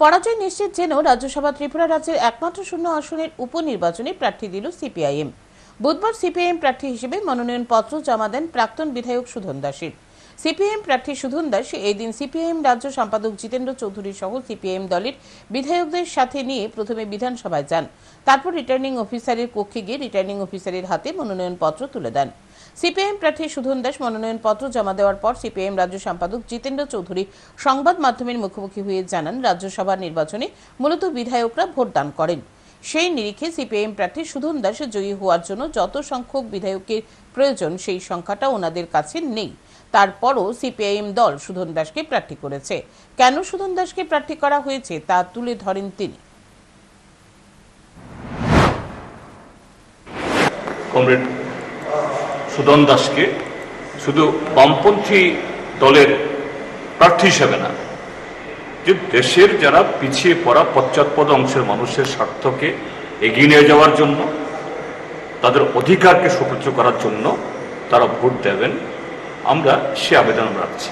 পরাজয় নিশ্চিত জেনেও রাজ্যসভা ত্রিপুরা রাজ্যের একমাত্র শূন্য আসনের উপনির্বাচনে প্রার্থী দিল সিপিআইএম। বুধবার সিপিআইএম প্রার্থী হিসেবে মনোনয়ন পত্র জমা দেন প্রাক্তন বিধায়ক সুধন দাসের। সিপিআইএম প্রার্থী সুধন দাস এই দিন সিপিআইএম রাজ্য সম্পাদক জিতেন্দ্র চৌধুরী সহ সিপিআইএম দলের বিধায়কদের সাথে নিয়ে প্রথমে বিধানসভায় যান। তারপর রিটার্নিং অফিসারের কক্ষে গিয়ে রিটার্নিং অফিসারের হাতে মনোনয়ন পত্র তুলে দেন। সিপিআইএম প্রার্থী সুধন দাস মনোনয়ন পত্র জমা দেওয়ার পর সিপিআইএম রাজ্য সম্পাদক জিতেন্দ্র চৌধুরী সংবাদ মাধ্যমের মুখোমুখি হয়ে জানান রাজ্যসভা নির্বাচনে মূলত বিধায়করা ভোটদান করেন। সেই নিরিখে সিপিআইএম প্রার্থী সুধন দাস জয়ী হওয়ার জন্য যত সংখ্যক বিধায়কের প্রয়োজন, সেই সংখ্যাটা ওনাদের কাছে নেই। তারপরও সিপিআইএম দল সুধন দাসকে প্রার্থী করেছে। কেন সুধন দাসকে প্রার্থী করা হয়েছে তা তুলে ধরেন তিনি। কমরেড সুদন দাসকে শুধু বামপন্থী দলের প্রার্থী হিসেবে না, যে দেশের যারা পিছিয়ে পড়া পশ্চাৎপদ অংশের মানুষের স্বার্থকে এগিয়ে নিয়ে যাওয়ার জন্য, তাদের অধিকারকে সুপ্রচ করার জন্য তারা ভোট দেবেন, আমরা সে আবেদন রাখছি।